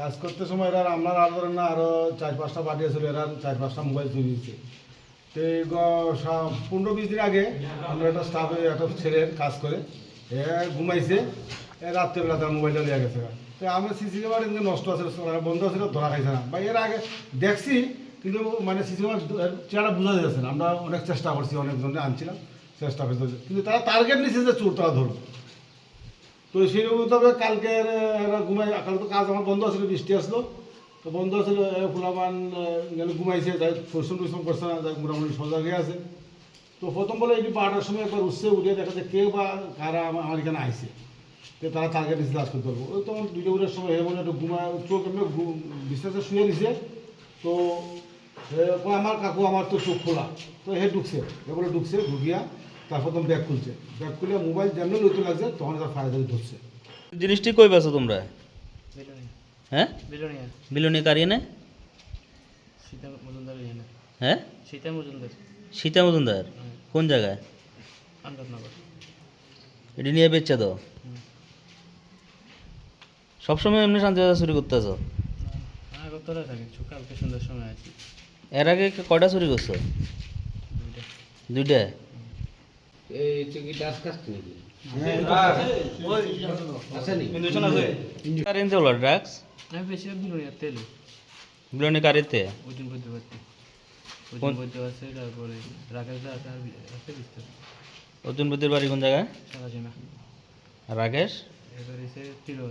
কাজ করতে সময় এরা আপনার আর ধরেন না আরও চার পাঁচটা পার্টি আছে, এরা চার পাঁচটা মোবাইল চুরি দিয়েছে তো পনেরো বিশ দিন আগে আমরা একটা স্টাফে একটা ছেলে কাজ করে, এ ঘুমাইছে রাত্রেবেলা তার মোবাইলটা নিয়ে গেছে। তো আমি সিসি ক্যামেরা কিন্তু নষ্ট আছে বন্ধ ছিল ধরা খাইছে না। বা এর আগে দেখছি, কিন্তু মানে সিসি ক্যামেরা চেহারা বোঝা যাচ্ছে না। আমরা অনেক চেষ্টা করছি অনেকজনে আনছিলাম, চেষ্টা করছি। কিন্তু তারা টার্গেট নিচ্ছে যে চোর তারা ধরবে তো সেই মোতাবেক কালকে ঘুমাই কাল তো কাজ আমার বন্ধ ছিল বৃষ্টি আসলো। তো বন্ধ এ ফুলামান গেল ঘুমাইছে, যাই পরিশ্রম টরিশ্রম করছে না, যাই মোটামুটি সোজা গিয়ে আছে। তো প্রথম বলে এটি বারোটার সময় একবার উঠছে, উঠে দেখা যায় কেউ বা কারা আমার আমার এখানে আইছে। তো তারা টার্গেট নিচ্ছে কাজ করতে পারব। ওই তখন দুটো উঠের সময় হে বলে একটু ঘুমায়, চোখ এমনি বিশ্বাসে শুয়ে নিছে। তো আমার কাকু, আমার তো চোখ খোলা। তো হে ঢুকছে, এ বলে ঢুকছে, ঢুকিয়া তারপর তখন ব্যাগ খুলছে। ব্যাগ খুলে মোবাইল যেমনি লইতে লাগছে তখন তার ফায়ার ধরছে। জিনিসটি কই বেছো তোমরা? হ্যাঁ? বিলনিয়া বিলনি কারিয়ে নে সীতা মজুমদার হ্যাঁ? সীতা মজুমদার। সীতা মজুমদার? কোন জায়গায়? এটি নিয়ে বেচছে তো? সবসময় এমনি শান্তি চুরি হ্যাঁ সময় আছি। এর আগে কয়টা চুরি করছ? দুইটা? ড্রাগস বেশি বিলনিয়া তেল। বিলনি কারিতে? ওজন ওজন আছে তারপরে রাকেশ দা আছে আছে বিস্তার অতুন বুদ্ধির বাড়ি কোন জায়গায়? সারা রাকেশ এবার এসে তিরো